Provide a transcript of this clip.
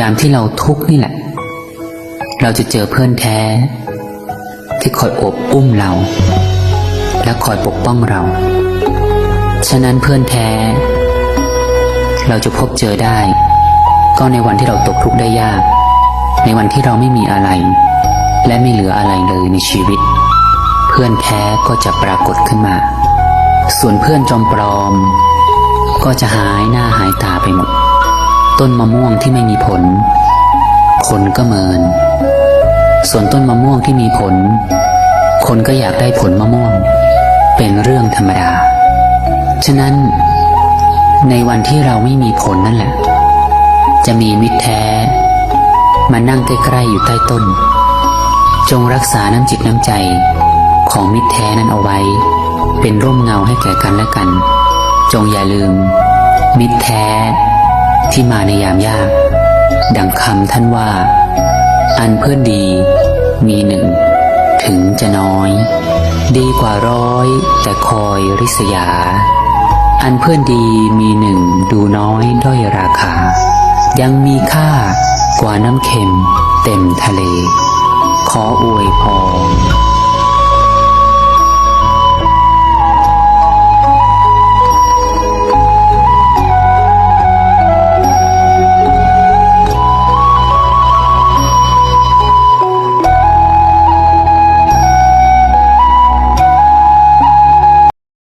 ยามที่เราทุกข์นี่แหละ เราจะเจอเพื่อนแท้ ที่คอยอบอุ้มเรา และคอยปกป้องเรา ฉะนั้นเพื่อนแท้ เราจะพบเจอได้ ก็ในวันที่เราตกทุกข์ได้ยาก ในวันที่เราไม่มีอะไร และไม่เหลืออะไรเลยในชีวิต เพื่อนแท้ก็จะปรากฏขึ้นมา ส่วนเพื่อนจอมปลอม ก็จะหายหน้าหายตา ต้นมะม่วงที่ไม่มีผล คนก็เมิน ส่วนต้นมะม่วงที่มีผล คนก็อยากได้ผลมะม่วง เป็นเรื่องธรรมดา ฉะนั้น ในวันที่เราไม่มีผลนั่นแหละ จะมีมิตรแท้ มานั่งใกล้ๆอยู่ใต้ต้น จงรักษาน้ำจิตน้ำใจของมิตรแท้นั้นเอาไว้ เป็นร่มเงาให้แก่กันและกัน จงอย่าลืม มิตรแท้ ที่มาในยามยาก ดังคำท่านว่า อันเพื่อนดีมีหนึ่ง ถึงจะน้อย ดีกว่าร้อย แต่คอยริษยา อันเพื่อนดีมีหนึ่งดูน้อยด้อยราคา ยังมีค่ากว่าน้ำเค็มเต็มทะเล ขออวยพร